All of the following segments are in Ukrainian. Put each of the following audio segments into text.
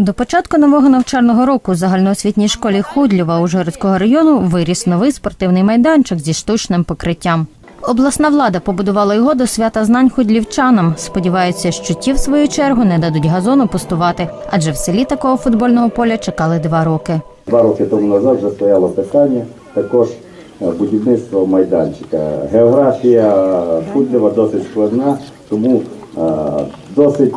До початку нового навчального року в загальноосвітній школі Худлєва Ужгородського району виріс новий спортивний майданчик зі штучним покриттям. Обласна влада побудувала його до свята знань худлівчанам. Сподіваються, що ті, в свою чергу, не дадуть газону пустувати, адже в селі такого футбольного поля чекали два роки. Два роки тому назад вже стояло питання також е, будівництва майданчика. Географія Худлєва досить складна, тому е, досить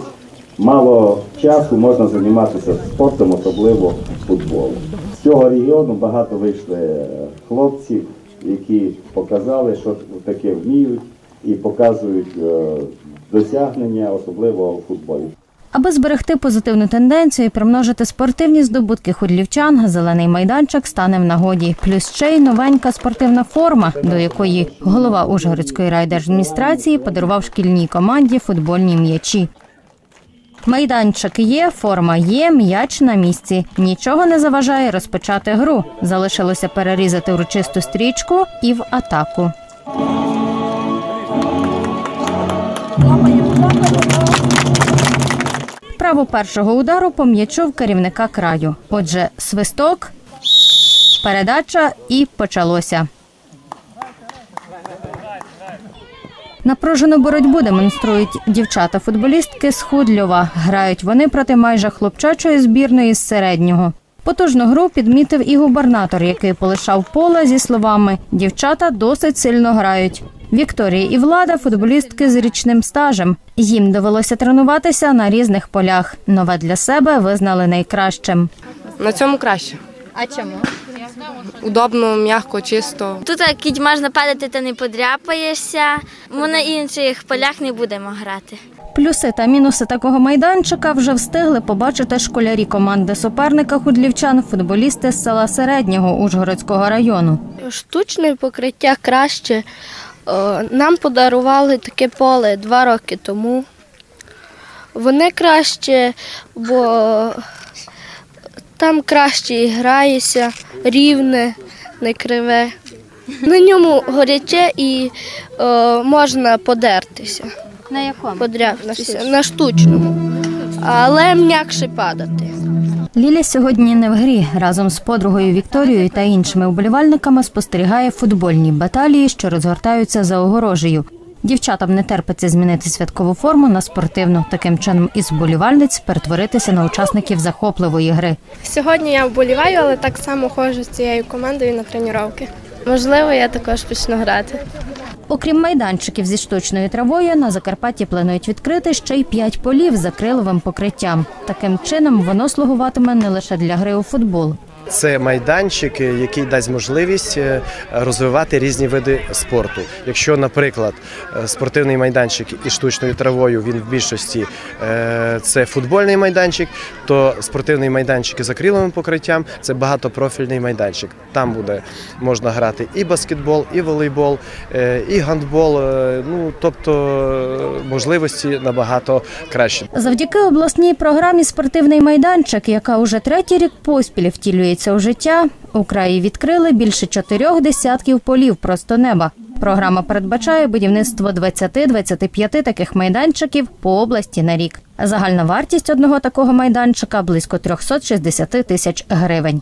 мало часу можна займатися спортом, особливо футболом. З цього регіону багато вийшли хлопці, які показали, що таке вміють, і показують е, досягнення, особливо у футболі. Аби зберегти позитивну тенденцію і примножити спортивні здобутки худлівчан, зелений майданчик стане в нагоді. Плюс ще й новенька спортивна форма, до якої голова Ужгородської райдержадміністрації подарував шкільній команді футбольні м'ячі. Майданчик є, форма є, м'яч на місці. Нічого не заважає розпочати гру. Залишилося перерізати урочисту стрічку і в атаку. Право першого удару по м'ячу в керівника краю. Отже, свисток, передача і почалося. Напружену боротьбу демонструють дівчата-футболістки з Худльова. Грають вони проти майже хлопчачої збірної з середнього. Потужну гру підмітив і губернатор, який полишав поле зі словами Дівчата досить сильно грають. Вікторія і влада футболістки з річним стажем. Їм довелося тренуватися на різних полях. Нове для себе визнали найкращим. На цьому краще. А чому? Удобно, м'яко, чисто. Тут кіть можна падати, ти не подряпаєшся. Ми на інших полях не будемо грати. Плюси та мінуси такого майданчика вже встигли побачити школярі команди суперника худлівчан, футболісти з села Середнього Ужгородського району. Штучне покриття краще. Е, Нам подарували таке поле два роки тому. Вони краще, бо там краще і граєшся, рівне, не криве. На ньому горяче і е, можна подертися, На якому? подряпатися на штучному, але м'якше падати. Ліля сьогодні не в грі. Разом з подругою Вікторією та іншими вболівальниками спостерігає футбольні баталії, що розгортаються за огорожею. Дівчатам не терпиться змінити святкову форму на спортивну, таким чином із вболівальниць перетворитися на учасників захопливої гри. Сьогодні я вболіваю, але так само ходжу з цією командою на тренування. Можливо, я також почну грати. Окрім майданчиків зі штучною травою, на Закарпатті планують відкрити ще й п'ять полів з акриловим покриттям. Таким чином воно слугуватиме не лише для гри у футбол. Це майданчик, який дасть можливість е, розвивати різні види спорту. Якщо, наприклад, е, спортивний майданчик із штучною травою він в більшості е, це футбольний майданчик, то спортивний майданчик із акриловим покриттям це багатопрофільний майданчик. Там буде можна грати і баскетбол, і волейбол, і гандбол. Ну тобто можливості набагато краще. Завдяки обласній програмі Спортивний майданчик, яка уже третій рік поспіль втілюється у життя, у краї відкрили більше чотирьох десятків полів просто неба. Програма передбачає будівництво 20-25 таких майданчиків по області на рік. Загальна вартість одного такого майданчика близько 360 тисяч гривень.